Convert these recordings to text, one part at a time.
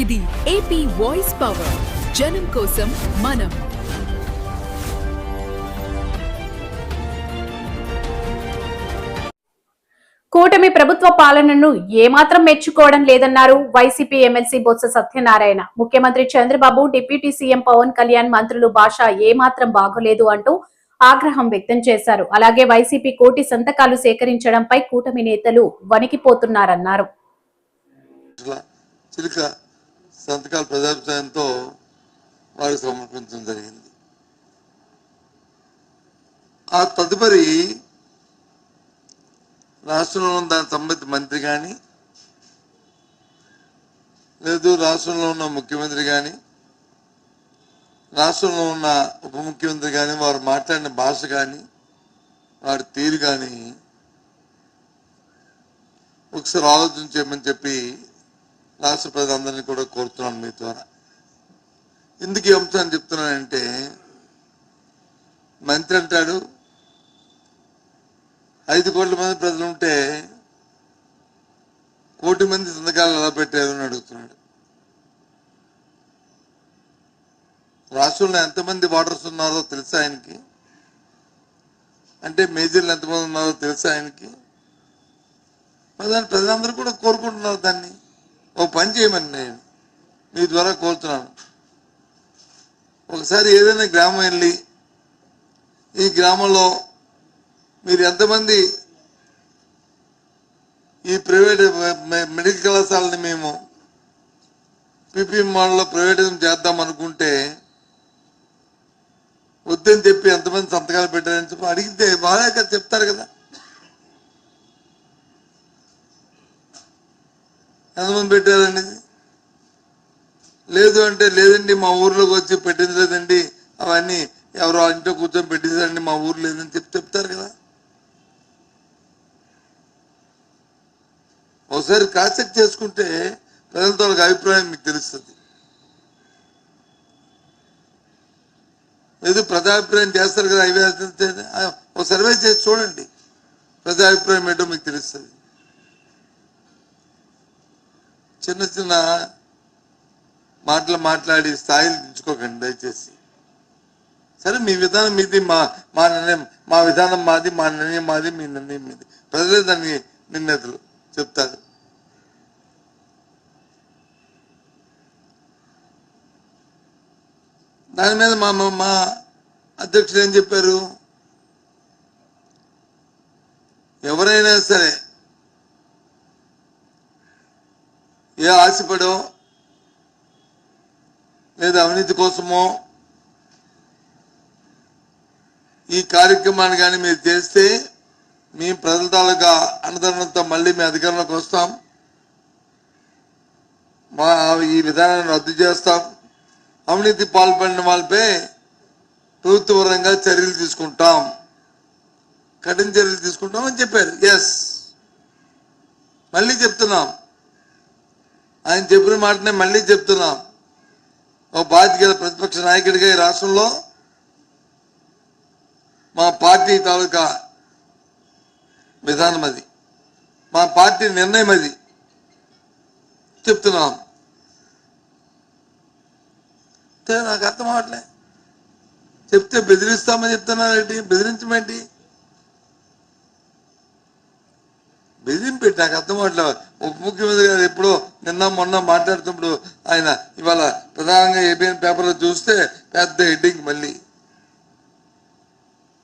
ఇది AP voice power జనం కోసం మనం. కూటమి ప్రభుత్వ పాలనను ఏమాత్రం మెచ్చుకోవడం లేదన్నారు వైసీపీ ఎమ్మెల్సీ బొత్స సత్యనారాయణ. ముఖ్యమంత్రి చంద్రబాబు డిప్యూటీ సీఎం పవన్ కళ్యాణ్ మంత్రులు భాష ఏమాత్రం బాగోలేదు అంటూ ఆగ్రహం వ్యక్తం చేశారు. అలాగే వైసీపీ కోటి సంతకాలు సేకరించడంపై కూటమి నేతలు వణికిపోతున్నారన్నారు. సంతకాల ప్రజాభిప్రాయంతో వారికి సమర్పించడం జరిగింది. ఆ తదుపరి రాష్ట్రంలో ఉన్న దానికి సంబంధించిన మంత్రి కానీ లేదు రాష్ట్రంలో ఉన్న ముఖ్యమంత్రి కానీ రాష్ట్రంలో ఉన్న ఉప ముఖ్యమంత్రి కానీ వారు మాట్లాడిన భాష కానీ వారి తీరు కానీ ఒకసారి ఆలోచన చేయమని చెప్పి రాష్ట్ర ప్రజలందరినీ కూడా కోరుతున్నాను మీ ద్వారా. ఎందుకు ఈ అంశాన్ని చెప్తున్నానంటే మంత్రి అంటాడు ఐదు కోట్ల మంది ప్రజలు ఉంటే కోటి మంది సంతకాలు ఎలా పెట్టారు అని అడుగుతున్నాడు. రాష్ట్రంలో ఎంతమంది ఓటర్స్ ఉన్నారో తెలుసా ఆయనకి? అంటే మేజర్లు ఎంతమంది ఉన్నారో తెలుసా ఆయనకి? మరి దాన్ని ప్రజలందరూ కూడా కోరుకుంటున్నారు దాన్ని. ఓ పని చేయమని నేను మీ ద్వారా కోరుతున్నాను. ఒకసారి ఏదైనా గ్రామం వెళ్ళి ఈ గ్రామంలో మీరు ఎంతమంది ఈ ప్రైవేట్ మెడికల్ కళాశాలని మేము పీపీఎం మోడల్లో ప్రైవేటిజం చేద్దాం అనుకుంటే వద్దని చెప్పి ఎంతమంది సంతకాలు పెట్టారని చెప్పి అడిగితే బాగా చెప్తారు కదా. ఎంతమంది పెట్టారండి? లేదు అంటే లేదండి మా ఊర్లోకి వచ్చి పెట్టింది లేదండి. అవన్నీ ఎవరో ఇంట్లో కూర్చొని పెట్టిందండి మా ఊరు లేదని చెప్పి చెప్తారు కదా. ఒకసారి క్రాస్ చెక్ చేసుకుంటే ప్రజలతో వాళ్ళకి అభిప్రాయం మీకు తెలుస్తుంది. లేదు ప్రజాభిప్రాయం చేస్తారు కదా అవి ఒక సర్వే చేసి చూడండి. ప్రజాభిప్రాయం ఏంటో మీకు తెలుస్తుంది. చిన్న చిన్న మాటలు మాట్లాడి స్థాయిలు దించుకోకండి దయచేసి. సరే మీ విధానం మీది మా మా నిర్ణయం మా విధానం మాది మా నిర్ణయం మాది మీ నిర్ణయం మీది. ప్రజలే దాన్ని నిర్ణేతలు చెప్తారు. దాని మీద మా మా- మా అధ్యక్షులు ఏం చెప్పారు? ఎవరైనా సరే ఏ ఆశపడో లేదా అవినీతి కోసమో? ఈ కార్యక్రమాన్ని కానీ మీరు చేస్తే మీ ప్రజల తాలూకా అన్నదానంతో మళ్ళీ మీ అధికారంలోకి వస్తాం. మా ఈ విధానాన్ని రద్దు చేస్తాం. అవినీతి పాల్పడిన వాళ్ళపై ప్రభుత్వపరంగా చర్యలు తీసుకుంటాం. కఠిన చర్యలు తీసుకుంటాం అని చెప్పారు. ఎస్ మళ్ళీ చెప్తున్నాం. ఆయన చెప్పిన మాటనే మళ్ళీ చెప్తున్నాం. ఒక బాధ్యత ప్రతిపక్ష నాయకుడిగా ఈ రాష్ట్రంలో మా పార్టీ తాలూకా విధానం అది. మా పార్టీ నిర్ణయం అది. చెప్తున్నాం. నాకు అర్థం అవట్లే. చెప్తే బెదిరిస్తామని చెప్తున్నారేంటి? బెదిరించమేంటి? బెదిరింపెట్టి నాకు అర్థం అట్లా ఉప ముఖ్యమంత్రి గారు ఎప్పుడో నిన్న మొన్న మాట్లాడుతున్నప్పుడు ఆయన ఇవాళ ప్రధానంగా ఏబిఎన్ పేపర్లో చూస్తే పెద్ద హెడ్డింగ్ మళ్ళీ.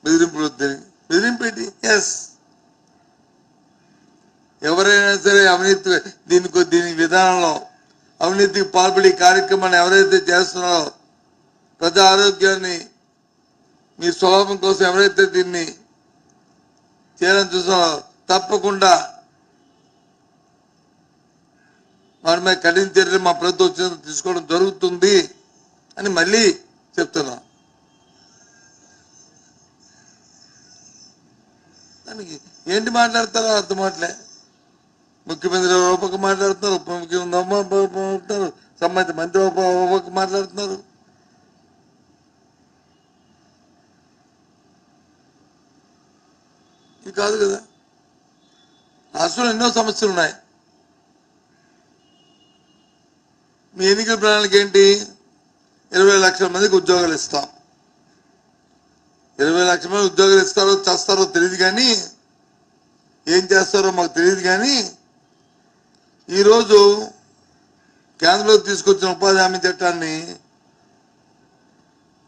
బెదిరింపులు వద్దని. బెదిరింపెట్టి ఎస్ ఎవరైనా సరే అవినీతి దీనికి దీని విధానంలో అవినీతికి పాల్పడి కార్యక్రమాన్ని ఎవరైతే చేస్తున్నారో ప్రజా ఆరోగ్యాన్ని మీ స్వలాభం కోసం ఎవరైతే దీన్ని చేయాలని చూస్తున్నారో తప్పకుండా వారి మీద కఠిన చర్యలు మా ప్రభుత్వం వచ్చిన తీసుకోవడం జరుగుతుంది అని మళ్ళీ చెప్తున్నాం. దానికి ఏంటి మాట్లాడతారో అర్థం అవట్లే ముఖ్యమంత్రి ఒక మాట్లాడుతున్నారు ఉప ముఖ్యమంత్రి సంబంధిత మంత్రి ఒక పక్క- మాట్లాడుతున్నారు. ఇది కాదు కదా. రాష్ట్రంలో ఎన్నో సమస్యలు ఉన్నాయి. మీ ఎన్నికల ప్రణాళిక ఏంటి? ఇరవై లక్షల మందికి ఉద్యోగాలు ఇస్తాం. ఇరవై లక్షల మంది ఉద్యోగాలు ఇస్తారో చేస్తారో తెలియదు కానీ ఏం చేస్తారో మాకు తెలియదు కానీ ఈరోజు కేంద్రంలో తీసుకొచ్చిన ఉపాధి హామీ చట్టాన్ని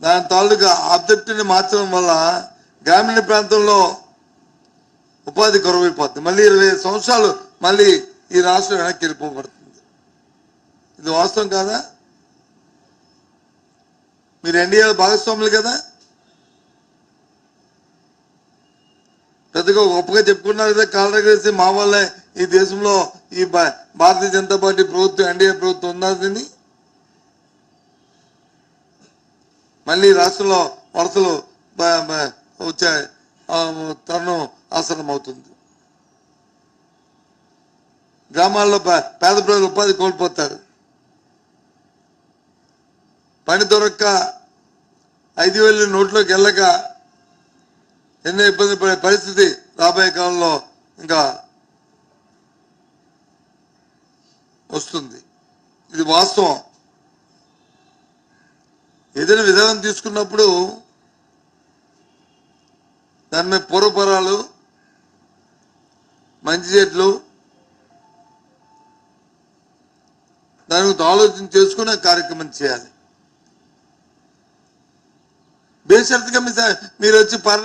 దాని తాలూకా ఆబ్జెక్టివ్ని మార్చడం వల్ల గ్రామీణ ప్రాంతంలో ఉపాధి కొరవైపోతుంది మళ్ళీ ఇరవై ఐదు సంవత్సరాలు మళ్ళీ ఈ రాష్ట్రం వెనక్కి వెళ్ళిపోబడుతుంది. ఇది వాస్తవం కాదా? మీరు ఎన్డీఏ భాగస్వాములు కదా? పెద్దగా గొప్పగా చెప్పుకున్నారు కదా కాలరగేసి మా వల్లే ఈ దేశంలో ఈ భా- భారతీయ జనతా పార్టీ ప్రభుత్వం ఎన్డీఏ ప్రభుత్వం ఉన్నదని మళ్ళీ రాష్ట్రంలో వరసలు వచ్చే తరుణం ఆసనం అవుతుంది గ్రామాల్లో పేద ప్రజలు ఉపాధి కోల్పోతారు. పని దొరక్క ఐదు వేలు నోట్లోకి వెళ్ళక ఎన్నో ఇబ్బంది పడే పరిస్థితి రాబోయే కాలంలో ఇంకా వస్తుంది. ఇది వాస్తవం. ఏదైనా విధానం తీసుకున్నప్పుడు దాని మీద పూర్వపరాలు మంచి చెట్లు దాని గురించి ఆలోచన చేసుకుని కార్యక్రమం చేయాలి. బేషరతుగా మీరు వచ్చి పర్